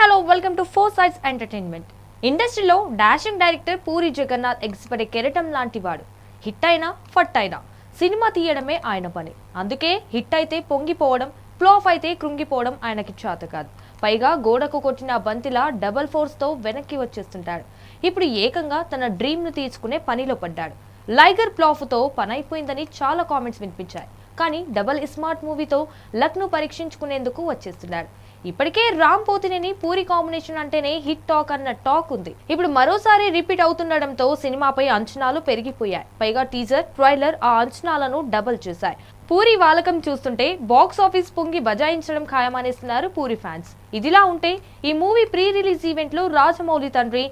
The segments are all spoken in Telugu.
Hello welcome to four sides entertainment. ఇండస్ట్రీలో డాషింగ్ డైరెక్టర్ పూరి జగన్నాథ్ ఎగ్జిపడే కెరటం లాంటి వాడు హిట్ అయినా ఫట్ అయినా సినిమా తీయడమే ఆయన పని. అందుకే హిట్ అయితే పొంగిపోవడం ఫ్లాప్ అయితే కృంగిపోవడం ఆయనకి చేత కాదు. పైగా గోడకు కొట్టిన బంతిలా డబల్ ఫోర్స్తో వెనక్కి వచ్చేస్తుంటాడు. ఇప్పుడు ఏకంగా తన డ్రీమ్ను తీసుకునే పనిలో పడ్డాడు. లైగర్ ప్లాఫ్తో పని అయిపోయిందని చాలా కామెంట్స్ వినిపించాయి. కానీ డబల్ స్మార్ట్ మూవీతో లక్ను పరీక్షించుకునేందుకు వచ్చేస్తున్నాడు ఇప్పటికే రామ్ పోతినేని పూరి కాంబినేషన్ అంటేనే హిట్ టాక్ అన్న టాక్ ఉంది. ఇప్పుడు మరోసారి రిపీట్ అవుతుండడంతో సినిమాపై అంచనాలు పెరిగిపోయాయి. పైగా టీజర్ ట్రైలర్ ఆ అంచనాలను డబల్ చేశాయి. పూరి వాలకం చూస్తుంటే బాక్స్ ఆఫీస్ పొంగి బజాయించడం ఖాయమనేస్తున్నారు పూరి ఫ్యాన్స్. ఇదిలా ఉంటే ఈ మూవీ ప్రీ రిలీజ్ ఈవెంట్లో రాజమౌళి తండ్రి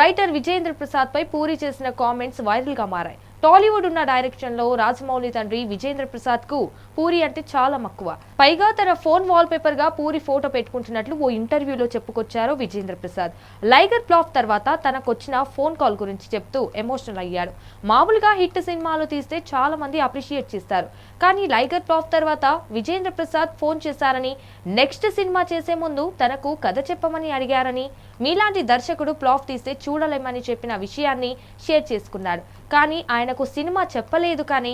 రైటర్ విజయేంద్ర ప్రసాద్ పై పూరి చేసిన కామెంట్స్ వైరల్గా మారాయి. టాలీవుడ్ ఉన్న డైరెక్షన్లో రాజమౌళి తండ్రి విజేంద్ర ప్రసాద్కు పూరి అంటే చాలా మక్కువ. పైగా తన ఫోన్ వాల్ పేపర్గా పూరి ఫోటో పెట్టుకుంటున్నట్లు ఓ ఇంటర్వ్యూలో చెప్పుకొచ్చారు విజేంద్ర ప్రసాద్. లైగర్ ప్లాఫ్ తర్వాత తనకొచ్చిన ఫోన్ కాల్ గురించి చెప్తూ ఎమోషనల్ అయ్యాడు. మామూలుగా హిట్ సినిమాలు తీస్తే చాలా మంది అప్రిషియేట్ చేస్తారు. కానీ లైగర్ ప్లాఫ్ తర్వాత విజేంద్ర ప్రసాద్ ఫోన్ చేశారని నెక్స్ట్ సినిమా చేసే ముందు తనకు కథ చెప్పమని అడిగారని మీలాంటి దర్శకుడు ప్లాఫ్ తీస్తే చూడలేమని చెప్పిన విషయాన్ని షేర్ చేసుకున్నాడు. కానీ ఆయనకు సినిమా చెప్పలేదు కానీ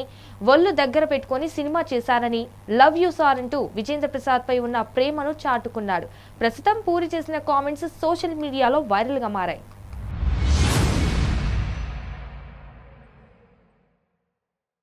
ఒళ్ళు దగ్గర పెట్టుకొని సినిమా చేశారని లవ్ యూ సార్ అంటూ విజేంద్ర ప్రసాద్ పై ఉన్న ప్రేమను చాటుకున్నాడు. ప్రస్తుతం పూరి చేసిన కామెంట్స్ సోషల్ మీడియాలో వైరల్గా మారాయి.